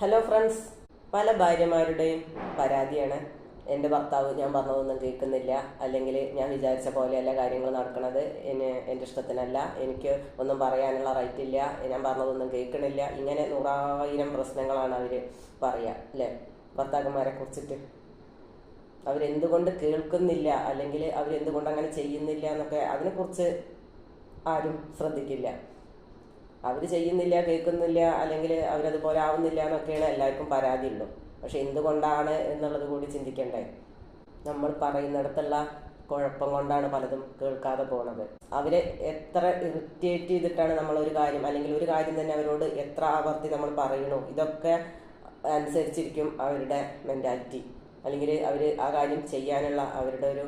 Hello friends പല ഭാര്യമാരുടെയും പരാതിയാണ്. എന്റെ ഭർത്താവ് ഞാൻ പറഞ്ഞതൊന്നും കേൾക്കുന്നില്ല. അല്ലെങ്കിൽ ഞാൻ വിചാരിച്ച പോലെയല്ല കാര്യങ്ങൾ നടക്കുന്നത്. എന്നെ എന്റെ ഇഷ്ടത്തിനല്ല. എനിക്ക് ഒന്നും പറയാനുള്ള റൈറ്റ് ഇല്ല. ഞാൻ പറഞ്ഞതൊന്നും കേൾക്കണില്ല. ഇങ്ങനെ നൂറായിരം പ്രശ്നങ്ങളാണ് അവർ പറയുക അല്ലേ? ഭർത്താക്കന്മാരെ കുറിച്ചിട്ട്. അവരെന്തുകൊണ്ട് കേൾക്കുന്നില്ല? അല്ലെങ്കിൽ അവരെന്തുകൊണ്ട് അങ്ങനെ ചെയ്യുന്നില്ല എന്നൊക്കെ അതിനെക്കുറിച്ച് ആരും ശ്രദ്ധിക്കില്ല. അവർ ചെയ്യുന്നില്ല കേൾക്കുന്നില്ല അല്ലെങ്കിൽ അവരതുപോലെ ആവുന്നില്ല എന്നൊക്കെയാണ് എല്ലാവർക്കും പരാതി ഉള്ളൂ. പക്ഷെ എന്തുകൊണ്ടാണ് എന്നുള്ളത് കൂടി ചിന്തിക്കണ്ടേ. നമ്മൾ പറയുന്നിടത്തുള്ള കുഴപ്പം കൊണ്ടാണ് പലതും കേൾക്കാതെ പോണത്. അവരെ എത്ര ഇറിറ്റേറ്റ് ചെയ്തിട്ടാണ് നമ്മൾ ഒരു കാര്യം അല്ലെങ്കിൽ ഒരു കാര്യം തന്നെ അവരോട് എത്ര ആവർത്തി നമ്മൾ പറയണു ഇതൊക്കെ അനുസരിച്ചിരിക്കും അവരുടെ മെന്റാലിറ്റി അല്ലെങ്കിൽ അവർ ആ കാര്യം ചെയ്യാനുള്ള അവരുടെ ഒരു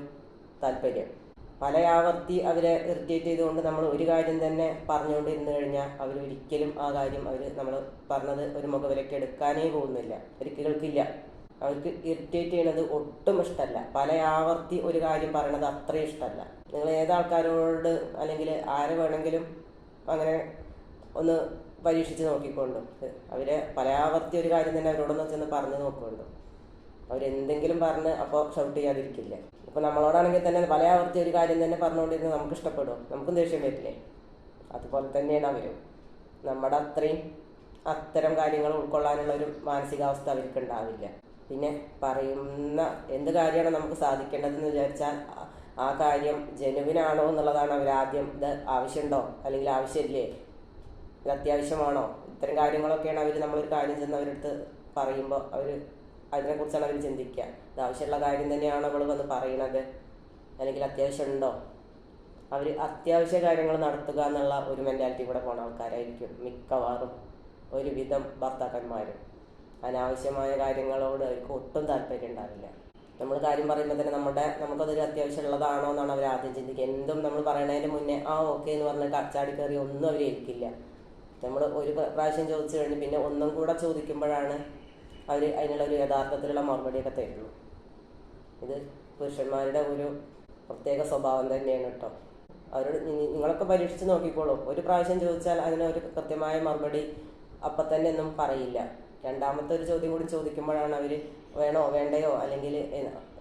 താല്പര്യം. പല ആവർത്തി അവരെ ഇറിറ്റേറ്റ് ചെയ്തുകൊണ്ട് നമ്മൾ ഒരു കാര്യം തന്നെ പറഞ്ഞുകൊണ്ടിരുന്നു കഴിഞ്ഞാൽ അവർ ഒരിക്കലും ആ കാര്യം അവർ നമ്മൾ പറഞ്ഞത് ഒരു മുഖവിലയ്ക്ക് എടുക്കാനേ പോകുന്നില്ല. അവർ കേൾക്കില്ല അവർക്ക് ഇറിറ്റേറ്റ് ചെയ്യണത് ഒട്ടും ഇഷ്ടമല്ല പല ആവർത്തി ഒരു കാര്യം പറയണത് അത്രയും ഇഷ്ടമല്ല നിങ്ങൾ ഏതാൾക്കാരോട് അല്ലെങ്കിൽ ആരെ വേണമെങ്കിലും അങ്ങനെ ഒന്ന് പരീക്ഷിച്ച് നോക്കിക്കൊണ്ടു അവരെ പല ആവർത്തി ഒരു കാര്യം തന്നെ അവരോടൊന്ന് ചെന്ന് പറഞ്ഞു നോക്കുന്നുണ്ടോ അവരെന്തെങ്കിലും പറഞ്ഞ് അപ്പോൾ ഷൗട്ട് ചെയ്യാതിരിക്കില്ല? ഇപ്പൊ നമ്മളോടാണെങ്കിൽ തന്നെ പല ആവർത്തി ഒരു കാര്യം തന്നെ പറഞ്ഞുകൊണ്ടിരുന്നത് നമുക്ക് ഇഷ്ടപ്പെടും നമുക്കും ദേഷ്യം വരില്ലേ? അതുപോലെ തന്നെയാണ് അവരും. നമ്മുടെ അത്രയും അത്തരം കാര്യങ്ങൾ ഉൾക്കൊള്ളാനുള്ള ഒരു മാനസികാവസ്ഥ അവർക്ക് ഉണ്ടാവില്ല. പിന്നെ പറയുന്ന എന്ത് കാര്യമാണ് നമുക്ക് സാധിക്കേണ്ടതെന്ന് വിചാരിച്ചാൽ ആ കാര്യം ജനുവിനാണോ എന്നുള്ളതാണ് അവർ ആദ്യം ഇത് ആവശ്യമുണ്ടോ? അല്ലെങ്കിൽ ആവശ്യമില്ലേ? ഇത് അത്യാവശ്യമാണോ? ഇത്തരം കാര്യങ്ങളൊക്കെയാണ് അവർ നമ്മളൊരു കാര്യം ചെന്ന് അവരടുത്ത് പറയുമ്പോൾ അവർ അതിനെക്കുറിച്ചാണ് അവർ ചിന്തിക്കുക. ഇത് ആവശ്യമുള്ള കാര്യം തന്നെയാണ് അവൾ വന്ന് പറയുന്നത് അല്ലെങ്കിൽ അത്യാവശ്യം ഉണ്ടോ? അവർ അത്യാവശ്യ കാര്യങ്ങൾ നടത്തുക എന്നുള്ള ഒരു മെന്റാലിറ്റി കൂടെ പോണ ആൾക്കാരായിരിക്കും മിക്കവാറും. ഒരുവിധം ഭർത്താക്കന്മാരും. അനാവശ്യമായ കാര്യങ്ങളോട് അവർക്ക് ഒട്ടും താല്പര്യം ഉണ്ടാവില്ല. നമ്മൾ കാര്യം പറയുമ്പോൾ തന്നെ നമ്മുടെ നമുക്കതൊരു അത്യാവശ്യമുള്ളതാണോ എന്നാണ് അവർ ആദ്യം ചിന്തിക്കുക. എന്തും നമ്മൾ പറയണതിന് മുന്നേ ആ ഓക്കെ എന്ന് പറഞ്ഞ് കച്ചാടി കയറി ഒന്നും അവർ ഏൽക്കില്ല. നമ്മൾ ഒരു പ്രാവശ്യം ചോദിച്ചു കഴിഞ്ഞ് പിന്നെ ഒന്നും കൂടെ ചോദിക്കുമ്പോഴാണ് അവർ അതിനുള്ള ഒരു യഥാർത്ഥത്തിലുള്ള മറുപടിയൊക്കെ തരുള്ളൂ ഇത് പുരുഷന്മാരുടെ ഒരു പ്രത്യേക സ്വഭാവം തന്നെയാണ് കേട്ടോ. അവരോട് നിങ്ങളൊക്കെ പരീക്ഷിച്ച് നോക്കിക്കോളൂ. ഒരു പ്രാവശ്യം ചോദിച്ചാൽ അതിന് ഒരു കൃത്യമായ മറുപടി അപ്പം തന്നെ ഒന്നും പറയില്ല. രണ്ടാമത്തെ ഒരു ചോദ്യം കൂടി ചോദിക്കുമ്പോഴാണ് അവർ വേണോ വേണ്ടയോ? അല്ലെങ്കിൽ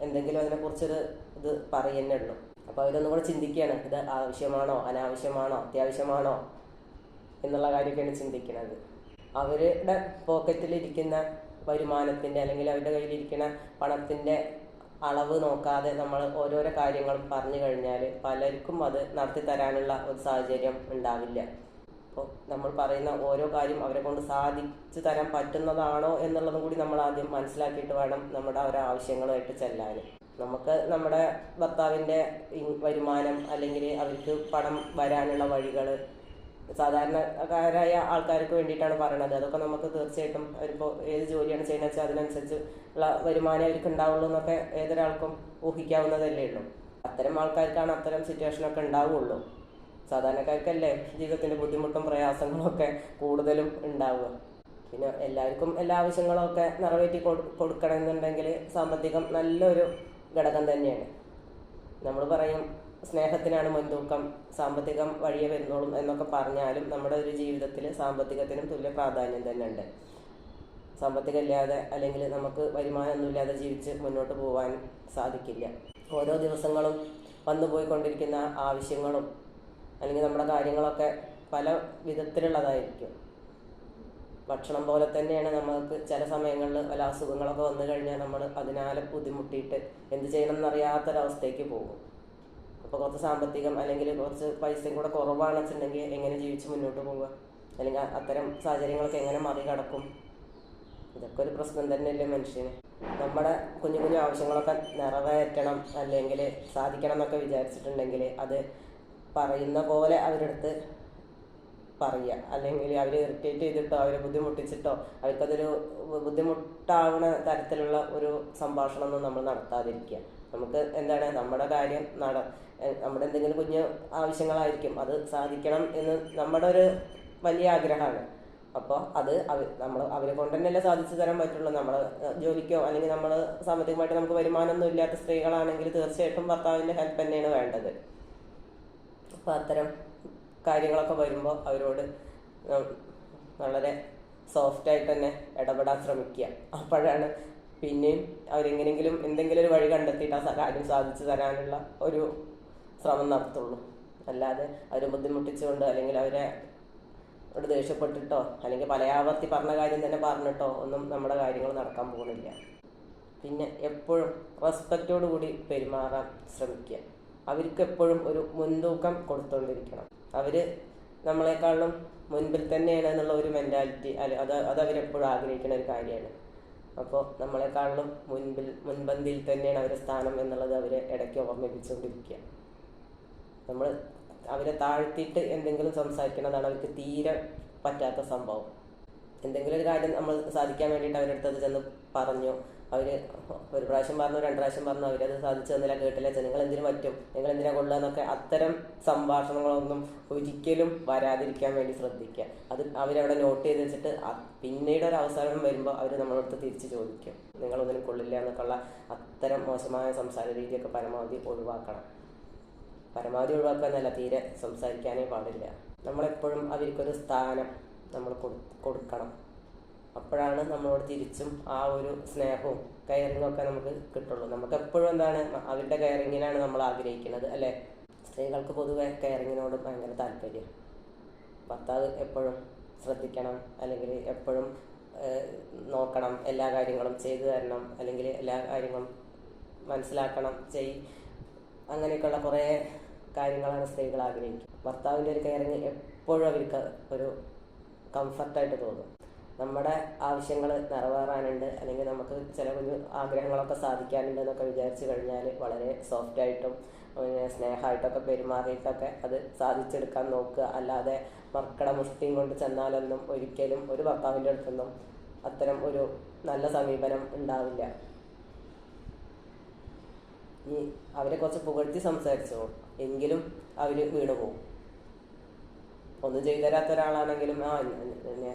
എന്തെങ്കിലും അതിനെക്കുറിച്ചൊരു ഇത് പറയുന്നേ ഉള്ളൂ അപ്പോൾ അവരൊന്നും കൂടെ ചിന്തിക്കുകയാണ്. ഇത് ആവശ്യമാണോ അനാവശ്യമാണോ അത്യാവശ്യമാണോ എന്നുള്ള കാര്യമൊക്കെയാണ് ചിന്തിക്കുന്നത് അവരുടെ പോക്കറ്റിലിരിക്കുന്ന വരുമാനത്തിന്റെ അല്ലെങ്കിൽ അവരുടെ കയ്യിലിരിക്കുന്ന പണത്തിന്റെ അളവ് നോക്കാതെ നമ്മൾ ഓരോരോ കാര്യങ്ങളും പറഞ്ഞു കഴിഞ്ഞാൽ പലർക്കും അത് നടത്തി തരാനുള്ള ഒരു സാഹചര്യം ഉണ്ടാവില്ല. അപ്പോൾ നമ്മൾ പറയുന്ന ഓരോ കാര്യം അവരെ കൊണ്ട് സാധിച്ചു തരാൻ പറ്റുന്നതാണോ എന്നുള്ളതും കൂടി നമ്മൾ ആദ്യം മനസ്സിലാക്കിയിട്ട് വേണം നമ്മുടെ ഓരോ ആവശ്യങ്ങളുമായിട്ട് ചെല്ലാൻ. നമുക്ക് നമ്മുടെ ഭർത്താവിന്റെ വരുമാനം അല്ലെങ്കിൽ അവർക്ക് പണം വരാനുള്ള വഴികൾ സാധാരണക്കാരായ ആൾക്കാർക്ക് വേണ്ടിയിട്ടാണ് പറയണത്. അതൊക്കെ നമുക്ക് തീർച്ചയായിട്ടും അവരിപ്പോൾ ഏത് ജോലിയാണ് ചെയ്യുന്നത് വെച്ചാൽ അതിനനുസരിച്ച് ഉള്ള വരുമാനം അവർക്ക് ഉണ്ടാവുള്ളൂ എന്നൊക്കെ ഏതൊരാൾക്കും ഊഹിക്കാവുന്നതല്ലേ ഉള്ളൂ. അത്തരം ആൾക്കാർക്കാണ് അത്തരം സിറ്റുവേഷനൊക്കെ ഉണ്ടാവുള്ളൂ. സാധാരണക്കാർക്കല്ലേ ജീവിതത്തിന്റെ ബുദ്ധിമുട്ടും പ്രയാസങ്ങളൊക്കെ കൂടുതലും ഉണ്ടാവുക. പിന്നെ എല്ലാവർക്കും എല്ലാ ആവശ്യങ്ങളും ഒക്കെ നിറവേറ്റി കൊടു കൊടുക്കണമെന്നുണ്ടെങ്കിൽ സാമ്പത്തികം നല്ലൊരു ഘടകം തന്നെയാണ്. നമ്മൾ പറയും സ്നേഹത്തിനാണ് മുൻതൂക്കം സാമ്പത്തികം വഴിയെ വരുന്നോളും എന്നൊക്കെ പറഞ്ഞാലും നമ്മുടെ ഒരു ജീവിതത്തിൽ സാമ്പത്തികത്തിനും തുല്യ പ്രാധാന്യം തന്നെ ഉണ്ട്. സാമ്പത്തികം ഇല്ലാതെ അല്ലെങ്കിൽ നമുക്ക് വരുമാനമൊന്നുമില്ലാതെ ജീവിച്ച് മുന്നോട്ട് പോകാൻ സാധിക്കില്ല. ഓരോ ദിവസങ്ങളും വന്നു പോയിക്കൊണ്ടിരിക്കുന്ന ആവശ്യങ്ങളും അല്ലെങ്കിൽ നമ്മുടെ കാര്യങ്ങളൊക്കെ പല വിധത്തിലുള്ളതായിരിക്കും. ഭക്ഷണം പോലെ തന്നെയാണ് നമുക്ക് ചില സമയങ്ങളിൽ പല അസുഖങ്ങളൊക്കെ വന്നു കഴിഞ്ഞാൽ നമ്മൾ അതിനാലെ ബുദ്ധിമുട്ടിയിട്ട് എന്ത് ചെയ്യണം എന്നറിയാത്തൊരവസ്ഥയ്ക്ക് പോകും. അപ്പോൾ കുറച്ച് സാമ്പത്തികം അല്ലെങ്കിൽ കുറച്ച് പൈസയും കൂടെ കുറവാണെന്ന് വെച്ചിട്ടുണ്ടെങ്കിൽ എങ്ങനെ ജീവിച്ച് മുന്നോട്ട് പോവുക? അല്ലെങ്കിൽ അത്തരം സാഹചര്യങ്ങളൊക്കെ എങ്ങനെ മറികടക്കും? ഇതൊക്കെ ഒരു പ്രശ്നം തന്നെയല്ലേ മനുഷ്യന്. നമ്മുടെ കുഞ്ഞു കുഞ്ഞു ആവശ്യങ്ങളൊക്കെ നിറവേറ്റണം അല്ലെങ്കിൽ സാധിക്കണം എന്നൊക്കെ വിചാരിച്ചിട്ടുണ്ടെങ്കിൽ അത് പറയുന്ന പോലെ അവരെടുത്ത് പറയുക. അല്ലെങ്കിൽ അവരെ ഇറിറ്റേറ്റ് ചെയ്തിട്ടോ അവരെ ബുദ്ധിമുട്ടിച്ചിട്ടോ അവർക്കതൊരു ബുദ്ധിമുട്ടാവുന്ന തരത്തിലുള്ള ഒരു സംഭാഷണമൊന്നും നമ്മൾ നടത്താതിരിക്കുക. നമുക്ക് എന്താണ് നമ്മുടെ കാര്യം നട നമ്മുടെ എന്തെങ്കിലും കുഞ്ഞ് ആവശ്യങ്ങളായിരിക്കും അത് സാധിക്കണം എന്ന് നമ്മുടെ ഒരു വലിയ ആഗ്രഹമാണ്. അപ്പോൾ അത് അവർ നമ്മൾ അവരെ കൊണ്ട് തന്നെയല്ലേ സാധിച്ചു തരാൻ പറ്റുള്ളൂ. നമ്മൾ ജോലിക്കോ അല്ലെങ്കിൽ നമ്മൾ സാമ്പത്തികമായിട്ട് നമുക്ക് വരുമാനമൊന്നും ഇല്ലാത്ത സ്ത്രീകളാണെങ്കിൽ തീർച്ചയായിട്ടും ഭർത്താവിന്റെ ഹെൽപ്പ് തന്നെയാണ് വേണ്ടത്. അപ്പോൾ അത്തരം കാര്യങ്ങളൊക്കെ വരുമ്പോൾ അവരോട് വളരെ സോഫ്റ്റായിട്ട് തന്നെ ഇടപെടാൻ ശ്രമിക്കുക. അപ്പോഴാണ് പിന്നെയും അവരെങ്ങനെങ്കിലും എന്തെങ്കിലും ഒരു വഴി കണ്ടെത്തിയിട്ട് ആ കാര്യം സാധിച്ചു തരാനുള്ള ഒരു ശ്രമം നടത്തുള്ളൂ. അല്ലാതെ അവരെ ബുദ്ധിമുട്ടിച്ചുകൊണ്ട് അല്ലെങ്കിൽ അവരെ ഒരു ദേഷ്യപ്പെട്ടിട്ടോ അല്ലെങ്കിൽ പലയാവർത്തി പറഞ്ഞ കാര്യം തന്നെ പറഞ്ഞിട്ടോ ഒന്നും നമ്മുടെ കാര്യങ്ങൾ നടക്കാൻ പോകുന്നില്ല. പിന്നെ എപ്പോഴും റെസ്പെക്റ്റോടു കൂടി പെരുമാറാൻ ശ്രമിക്കുക. അവർക്ക് എപ്പോഴും ഒരു മുൻതൂക്കം കൊടുത്തുകൊണ്ടിരിക്കണം അവർ നമ്മളെക്കാളും മുൻപിൽ തന്നെയാണ് എന്നുള്ള ഒരു മെന്റാലിറ്റി അല്ല അത് അത് അവരെപ്പോഴും ആഗ്രഹിക്കുന്ന ഒരു കാര്യമാണ്. അപ്പോൾ നമ്മളെക്കാളും മുൻപിൽ മുൻപന്തിയിൽ തന്നെയാണ് അവരെ സ്ഥാനം എന്നുള്ളത് അവരെ ഇടയ്ക്ക് ഓർമ്മിപ്പിച്ചുകൊണ്ടിരിക്കുക. നമ്മൾ അവരെ താഴ്ത്തിയിട്ട് എന്തെങ്കിലും സംസാരിക്കണതാണ് അവർക്ക് തീരെ പറ്റാത്ത സംഭവം. എന്തെങ്കിലും ഒരു കാര്യം നമ്മൾ സാധിക്കാൻ വേണ്ടിയിട്ട് അവരുടെ അടുത്ത് അത് ചെന്ന് പറഞ്ഞു അവർ ഒരു പ്രാവശ്യം പറഞ്ഞു രണ്ട് പ്രാവശ്യം പറഞ്ഞു അവരത് സാധിച്ചു തന്നില്ല കേട്ടില്ല. നിങ്ങൾ എന്തിനു പറ്റും? നിങ്ങൾ എന്തിനാ കൊള്ളുക എന്നൊക്കെ അത്തരം സംഭാഷണങ്ങളൊന്നും ഒരിക്കലും വരാതിരിക്കാൻ വേണ്ടി ശ്രദ്ധിക്കുക. അത് അവരവിടെ നോട്ട് ചെയ്ത് വെച്ചിട്ട് പിന്നീട് ഒരു അവസരം വരുമ്പോൾ അവർ നമ്മളടുത്ത് തിരിച്ച് ചോദിക്കും. നിങ്ങളൊന്നിനും കൊള്ളില്ല എന്നൊക്കെയുള്ള അത്തരം മോശമായ സംസാര രീതിയൊക്കെ പരമാവധി ഒഴിവാക്കണം. പരമാവധി ഒഴിവാക്കുക എന്നല്ല തീരെ സംസാരിക്കാനേ പാടില്ല. നമ്മളെപ്പോഴും അവർക്കൊരു സ്ഥാനം നമ്മൾ കൊടുക്കണം. അപ്പോഴാണ് നമ്മളോട് തിരിച്ചും ആ ഒരു സ്നേഹവും കയറിങ്ങും ഒക്കെ നമുക്ക് കിട്ടുള്ളൂ. നമുക്ക് എപ്പോഴും എന്താണ് അവരുടെ കയറിങ്ങിനാണ് നമ്മൾ ആഗ്രഹിക്കുന്നത് അല്ലേ? സ്ത്രീകൾക്ക് പൊതുവെ കയറിങ്ങിനോട് ഭയങ്കര താല്പര്യം. ഭർത്താവ് എപ്പോഴും ശ്രദ്ധിക്കണം അല്ലെങ്കിൽ എപ്പോഴും നോക്കണം എല്ലാ കാര്യങ്ങളും ചെയ്തു തരണം അല്ലെങ്കിൽ എല്ലാ കാര്യങ്ങളും മനസ്സിലാക്കണം ചെയ് അങ്ങനെയൊക്കെയുള്ള കുറേ കാര്യങ്ങളാണ് സ്ത്രീകൾ ആഗ്രഹിക്കുന്നത്. ഭർത്താവിന്റെ ഒരു കയറിങ് എപ്പോഴും അവർക്ക് ഒരു കംഫർട്ടായിട്ട് തോന്നും. നമ്മുടെ ആവശ്യങ്ങൾ നിറവേറാനുണ്ട് അല്ലെങ്കിൽ നമുക്ക് ചില കുഞ്ഞു ആഗ്രഹങ്ങളൊക്കെ സാധിക്കാനുണ്ട് എന്നൊക്കെ വിചാരിച്ചു കഴിഞ്ഞാൽ വളരെ സോഫ്റ്റായിട്ടും പിന്നെ സ്നേഹമായിട്ടൊക്കെ പെരുമാറിയിട്ടൊക്കെ അത് സാധിച്ചെടുക്കാൻ നോക്കുക. അല്ലാതെ മർക്കട മുഷ്ടിയും കൊണ്ട് ചെന്നാലൊന്നും ഒരിക്കലും ഒരു ഭർത്താവിന്റെ അടുത്തൊന്നും അത്തരം ഒരു നല്ല സമീപനം ഉണ്ടാവില്ല. ഈ അവരെ കുറച്ച് പുകഴ്ത്തി സംസാരിച്ചോ എങ്കിലും അവർ വീണ് പോകും ഒന്നും ചെയ്തു തരാത്ത ഒരാളാണെങ്കിലും ആ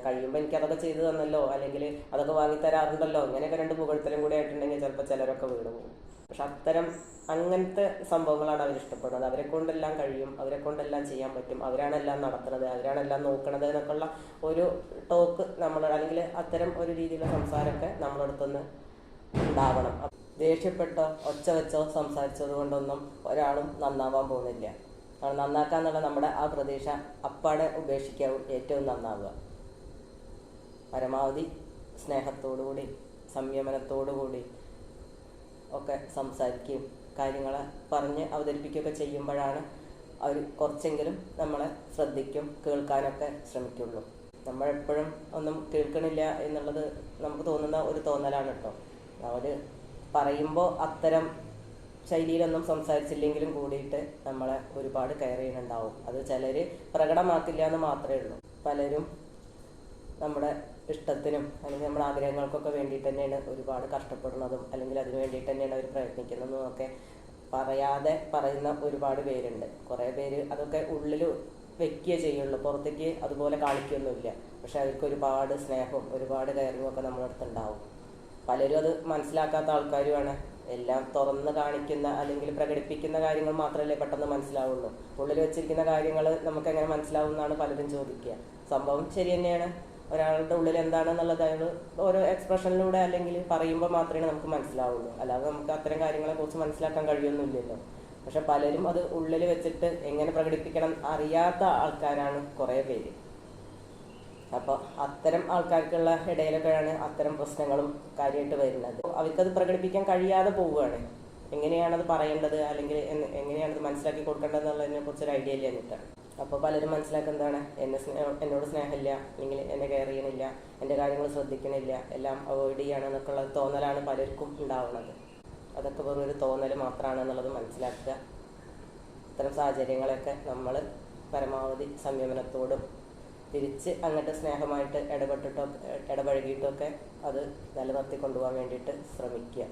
കഴിയുമ്പോൾ എനിക്ക് അതൊക്കെ ചെയ്തു തന്നല്ലോ അല്ലെങ്കിൽ അതൊക്കെ വാങ്ങി തരാറുണ്ടല്ലോ ഇങ്ങനെയൊക്കെ രണ്ട് പുകഴ്ത്തലും കൂടി ആയിട്ടുണ്ടെങ്കിൽ ചിലപ്പോൾ ചിലരൊക്കെ വീട് പോകും. പക്ഷെ അത്തരം അങ്ങനത്തെ സംഭവങ്ങളാണ് അവർ ഇഷ്ടപ്പെടുന്നത്. അവരെ കൊണ്ടെല്ലാം കഴിയും അവരെ കൊണ്ടെല്ലാം ചെയ്യാൻ പറ്റും അവരാണെല്ലാം നടത്തുന്നത് അവരാണ് എല്ലാം നോക്കണത് എന്നൊക്കെയുള്ള ഒരു ടോക്ക് നമ്മൾ അല്ലെങ്കിൽ അത്തരം ഒരു രീതിയിലുള്ള സംസാരമൊക്കെ നമ്മളടുത്തുനിന്ന് ഉണ്ടാവണം. ദേഷ്യപ്പെട്ടോ ഒച്ച വെച്ചോ സംസാരിച്ചത് കൊണ്ടൊന്നും ഒരാളും നന്നാവാൻ പോകുന്നില്ല. കാരണം നന്നാക്കാന്നുള്ള നമ്മുടെ ആ പ്രതീക്ഷ അപ്പാടെ ഉപേക്ഷിക്കാവും ഏറ്റവും നന്നാവുക. പരമാവധി സ്നേഹത്തോടുകൂടി സംയമനത്തോടുകൂടി ഒക്കെ സംസാരിക്കുകയും കാര്യങ്ങളെ പറഞ്ഞ് അവതരിപ്പിക്കുകയൊക്കെ ചെയ്യുമ്പോഴാണ് അവർ കുറച്ചെങ്കിലും നമ്മളെ ശ്രദ്ധിക്കും കേൾക്കാനൊക്കെ ശ്രമിക്കുള്ളൂ. നമ്മളെപ്പോഴും ഒന്നും കേൾക്കണില്ല എന്നുള്ളത് നമുക്ക് തോന്നുന്ന ഒരു തോന്നലാണ് കേട്ടോ. അവർ പറയുമ്പോൾ അത്തരം ശൈലിയിലൊന്നും സംസാരിച്ചില്ലെങ്കിലും കൂടിയിട്ട് നമ്മളെ ഒരുപാട് കെയർ ചെയ്യുന്നുണ്ടാവും. അത് ചിലർ പ്രകടമാക്കില്ല എന്ന് മാത്രമേ ഉള്ളൂ. പലരും നമ്മുടെ ഇഷ്ടത്തിനും അല്ലെങ്കിൽ നമ്മുടെ ആഗ്രഹങ്ങൾക്കൊക്കെ വേണ്ടിയിട്ട് തന്നെയാണ് ഒരുപാട് കഷ്ടപ്പെടുന്നതും അല്ലെങ്കിൽ അതിന് വേണ്ടിയിട്ട് തന്നെയാണ് അവർ പ്രയത്നിക്കുന്നതും ഒക്കെ പറയാതെ പറയുന്ന ഒരുപാട് പേരുണ്ട്. കുറേ പേര് അതൊക്കെ ഉള്ളിൽ വെക്കുക ചെയ്യുള്ളൂ. പുറത്തേക്ക് അതുപോലെ കാണിക്കൊന്നുമില്ല പക്ഷെ അവർക്ക് ഒരുപാട് സ്നേഹവും ഒരുപാട് കെയറിങ്ങും ഒക്കെ ഉണ്ടാവും പലരും അത് മനസ്സിലാക്കാത്ത ആൾക്കാരുമാണ് എല്ലാം തുറന്ന് കാണിക്കുന്ന അല്ലെങ്കിൽ പ്രകടിപ്പിക്കുന്ന കാര്യങ്ങൾ മാത്രമല്ലേ പെട്ടെന്ന് മനസ്സിലാവുള്ളൂ. ഉള്ളിൽ വെച്ചിരിക്കുന്ന കാര്യങ്ങൾ നമുക്ക് എങ്ങനെ മനസ്സിലാവും എന്നാണ് പലരും ചോദിക്കുക. സംഭവം ശരി തന്നെയാണ്. ഒരാളുടെ ഉള്ളിൽ എന്താണെന്നുള്ളത് അയാൾ ഓരോ എക്സ്പ്രഷനിലൂടെ അല്ലെങ്കിൽ പറയുമ്പോൾ മാത്രമേ നമുക്ക് മനസ്സിലാവുള്ളൂ. അല്ലാതെ നമുക്ക് അത്തരം കാര്യങ്ങളെ കുറിച്ച് മനസ്സിലാക്കാൻ കഴിയൊന്നുമില്ലല്ലോ. പക്ഷെ പലരും അത് ഉള്ളിൽ വെച്ചിട്ട് എങ്ങനെ പ്രകടിപ്പിക്കണം അറിയാത്ത ആൾക്കാരാണ് കുറേ പേര്. അപ്പോൾ അത്തരം ആൾക്കാർക്കുള്ള ഇടയിലൊക്കെയാണ് അത്തരം പ്രശ്നങ്ങളും കാര്യമായിട്ട് വരുന്നത്. അവർക്കത് പ്രകടിപ്പിക്കാൻ കഴിയാതെ പോവുകയാണ്. എങ്ങനെയാണത് പറയേണ്ടത് അല്ലെങ്കിൽ എങ്ങനെയാണത് മനസ്സിലാക്കി കൊടുക്കേണ്ടത് എന്നുള്ളതിനെ കുറിച്ചൊരു ഐഡിയ ഇല്ല എന്നിട്ടാണ് അപ്പോൾ പലരും മനസ്സിലാക്കുന്നതാണ് എന്നെ എന്നോട് സ്നേഹമില്ല അല്ലെങ്കിൽ എന്നെ കെയർ ചെയ്യണില്ല എന്റെ കാര്യങ്ങൾ ശ്രദ്ധിക്കണില്ല എല്ലാം അവോയ്ഡ് ചെയ്യണം എന്നൊക്കെയുള്ള തോന്നലാണ് പലർക്കും ഉണ്ടാവുന്നത്. അതൊക്കെ വെറും ഒരു തോന്നൽ മാത്രമാണ് എന്നുള്ളത് മനസ്സിലാക്കുക. ഇത്തരം സാഹചര്യങ്ങളൊക്കെ നമ്മൾ പരമാവധി സംയമനത്തോടും തിരിച്ച് അങ്ങോട്ട് സ്നേഹമായിട്ട് ഇടപെട്ടിട്ടോ ഇടപഴകിയിട്ടൊക്കെ അത് നിലനിർത്തി കൊണ്ടുപോകാൻ വേണ്ടിയിട്ട് ശ്രമിക്കുക.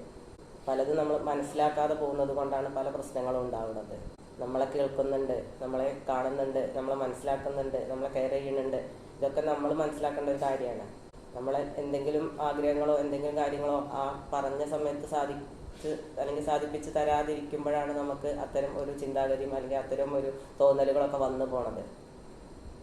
പലതും നമ്മൾ മനസ്സിലാക്കാതെ പോകുന്നത് കൊണ്ടാണ് പല പ്രശ്നങ്ങളും ഉണ്ടാവുന്നത്. നമ്മളെ കേൾക്കുന്നുണ്ട് നമ്മളെ കാണുന്നുണ്ട് നമ്മളെ മനസ്സിലാക്കുന്നുണ്ട് നമ്മളെ കെയർ ചെയ്യുന്നുണ്ട്. ഇതൊക്കെ നമ്മൾ മനസ്സിലാക്കേണ്ട ഒരു കാര്യമാണ്. നമ്മളെ എന്തെങ്കിലും ആഗ്രഹങ്ങളോ എന്തെങ്കിലും കാര്യങ്ങളോ ആ പറഞ്ഞ സമയത്ത് സാധിച്ച് അല്ലെങ്കിൽ സാധിപ്പിച്ച് തരാതിരിക്കുമ്പോഴാണ് നമുക്ക് അത്തരം ഒരു ചിന്താഗതിയും അല്ലെങ്കിൽ അത്തരം ഒരു തോന്നലുകളൊക്കെ വന്നു പോണത്.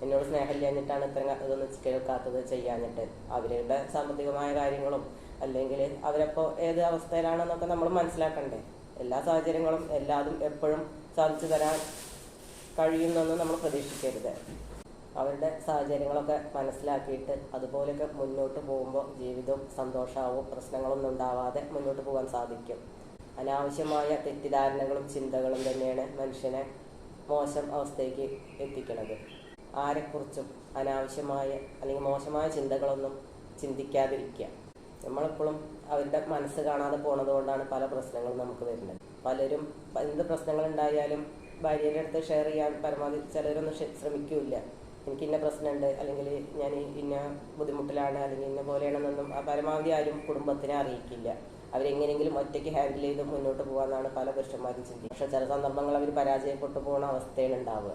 എന്നോട് സ്നേഹമില്ലാഞ്ഞിട്ടാണ് ഇത്രയും ക- ഇതൊന്നും കേൾക്കാത്തത് ചെയ്യാഞ്ഞിട്ട്. അവരുടെ സാമ്പത്തികമായ കാര്യങ്ങളും അല്ലെങ്കിൽ അവരപ്പോൾ ഏത് അവസ്ഥയിലാണെന്നൊക്കെ നമ്മൾ മനസ്സിലാക്കണ്ടേ. എല്ലാ സാഹചര്യങ്ങളും എല്ലാതും എപ്പോഴും സാധിച്ചു തരാൻ കഴിയുന്നെന്ന് നമ്മൾ പ്രതീക്ഷിക്കരുത്. അവരുടെ സാഹചര്യങ്ങളൊക്കെ മനസ്സിലാക്കിയിട്ട് അതുപോലെയൊക്കെ മുന്നോട്ട് പോകുമ്പോൾ ജീവിതവും സന്തോഷമാവും പ്രശ്നങ്ങളൊന്നും ഉണ്ടാവാതെ മുന്നോട്ട് പോകാൻ സാധിക്കും. അനാവശ്യമായ തെറ്റിദ്ധാരണകളും ചിന്തകളും തന്നെയാണ് മനുഷ്യനെ മോശം അവസ്ഥയ്ക്ക് എത്തിക്കുന്നത് ആരെക്കുറിച്ചും അനാവശ്യമായ അല്ലെങ്കിൽ മോശമായ ചിന്തകളൊന്നും ചിന്തിക്കാതിരിക്കുക. നമ്മളെപ്പോഴും അവരുടെ മനസ്സ് കാണാതെ പോണത് കൊണ്ടാണ് പല പ്രശ്നങ്ങളും നമുക്ക് വരുന്നത്. പലരും എന്ത് പ്രശ്നങ്ങൾ ഉണ്ടായാലും ഭാര്യയുടെ അടുത്ത് ഷെയർ ചെയ്യാൻ പരമാവധി ചിലരൊന്നും ശ്രമിക്കൂല എനിക്ക് ഇന്ന പ്രശ്നമുണ്ട് അല്ലെങ്കിൽ ഞാൻ ഇന്ന ബുദ്ധിമുട്ടിലാണ് അല്ലെങ്കിൽ ഇന്ന പോലെയാണെന്നൊന്നും പരമാവധി ആരും കുടുംബത്തിനെ അറിയിക്കില്ല. അവരെങ്ങനെയെങ്കിലും ഒറ്റയ്ക്ക് ഹാൻഡിൽ ചെയ്ത് മുന്നോട്ട് പോകാമെന്നാണ് പല പുരുഷന്മാരും ചിന്തിക്കുന്നത്. പക്ഷേ ചില സന്ദർഭങ്ങൾ അവർ പരാജയപ്പെട്ടു പോകുന്ന അവസ്ഥയാണ് ഉണ്ടാവുക.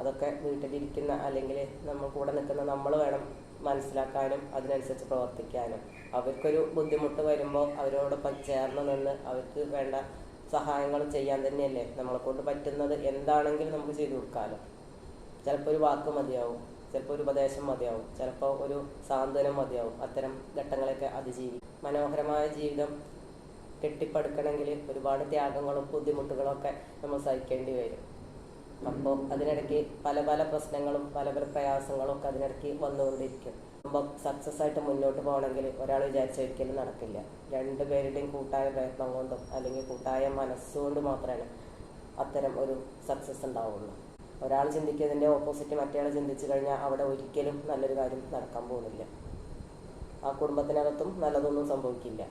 അതൊക്കെ വീട്ടിലിരിക്കുന്ന അല്ലെങ്കിൽ നമ്മൾ കൂടെ നിൽക്കുന്ന നമ്മൾ വേണം മനസ്സിലാക്കാനും അതിനനുസരിച്ച് പ്രവർത്തിക്കാനും. അവർക്കൊരു ബുദ്ധിമുട്ട് വരുമ്പോൾ അവരോടൊപ്പം ചേർന്ന് നിന്ന് അവർക്ക് വേണ്ട സഹായങ്ങൾ ചെയ്യാൻ തന്നെയല്ലേ നമ്മളെ കൊണ്ട് പറ്റുന്നത്. എന്താണെങ്കിലും നമുക്ക് ചെയ്തു കൊടുക്കാമല്ലോ ചിലപ്പോൾ ഒരു വാക്ക് മതിയാവും ചിലപ്പോൾ ഒരു ഉപദേശം മതിയാവും ചിലപ്പോൾ ഒരു സാന്ത്വനം മതിയാവും. അത്തരം ഘട്ടങ്ങളൊക്കെ അതിജീവി മനോഹരമായ ജീവിതം കെട്ടിപ്പടുക്കണമെങ്കിൽ ഒരുപാട് ത്യാഗങ്ങളും ബുദ്ധിമുട്ടുകളും ഒക്കെ നമ്മൾ സഹിക്കേണ്ടി വരും. അപ്പോൾ അതിനിടയ്ക്ക് പല പല പ്രശ്നങ്ങളും പല പല പ്രയാസങ്ങളും ഒക്കെ അതിനിടയ്ക്ക് വന്നുകൊണ്ടിരിക്കും. അപ്പം സക്സസ് ആയിട്ട് മുന്നോട്ട് പോകണമെങ്കിൽ ഒരാൾ വിചാരിച്ച ഒരിക്കലും നടക്കില്ല. രണ്ടുപേരുടെയും കൂട്ടായ പ്രയത്നം കൊണ്ടും അല്ലെങ്കിൽ കൂട്ടായ മനസ്സുകൊണ്ട് മാത്രമാണ് അത്തരം ഒരു സക്സസ് ഉണ്ടാവുള്ളൂ. ഒരാൾ ചിന്തിക്കുന്നതിന്റെ ഓപ്പോസിറ്റ് മറ്റേയാൾ ചിന്തിച്ചു കഴിഞ്ഞാൽ അവിടെ ഒരിക്കലും നല്ലൊരു കാര്യം നടക്കാൻ പോകുന്നില്ല. ആ കുടുംബത്തിനകത്തും നല്ലതൊന്നും സംഭവിക്കില്ല.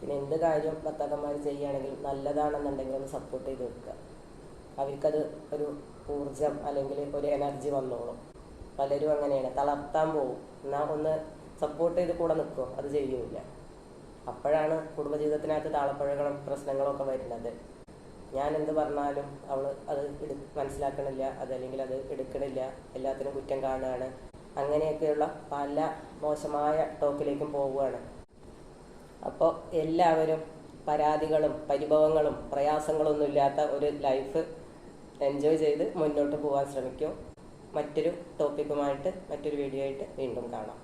പിന്നെ എന്ത് കാര്യം ഭർത്താക്കന്മാർ ചെയ്യുകയാണെങ്കിൽ നല്ലതാണെന്നുണ്ടെങ്കിൽ ഒന്ന് സപ്പോർട്ട് ചെയ്ത് കൊടുക്കുക. അവർക്കത് ഒരു ഊർജം അല്ലെങ്കിൽ ഒരു എനർജി വന്നോളും. പലരും അങ്ങനെയാണ്. തളർത്താൻ പോകും എന്നാൽ ഒന്ന് സപ്പോർട്ട് ചെയ്ത് കൂടെ നിൽക്കും അത് ചെയ്യൂല അപ്പോഴാണ് കുടുംബജീവിതത്തിനകത്ത് താളപ്പഴകളും പ്രശ്നങ്ങളൊക്കെ വരുന്നത്. ഞാൻ എന്ത് പറഞ്ഞാലും അവൾ അത് എടു മനസ്സിലാക്കണില്ല. അതല്ലെങ്കിൽ അത് എടുക്കണില്ല. എല്ലാത്തിനും കുറ്റം കാണുകയാണ് അങ്ങനെയൊക്കെയുള്ള പല മോശമായ ടോക്കിലേക്കും പോവുകയാണ്. അപ്പോൾ എല്ലാവരും പരാതികളും പരിഭവങ്ങളും പ്രയാസങ്ങളൊന്നും ഇല്ലാത്ത ഒരു ലൈഫ് എൻജോയ് ചെയ്ത് മുന്നോട്ട് പോകാൻ ശ്രമിക്കൂ. മറ്റൊരു ടോപ്പിക്കുമായിട്ട് മറ്റൊരു വീഡിയോ ആയിട്ട് വീണ്ടും കാണാം.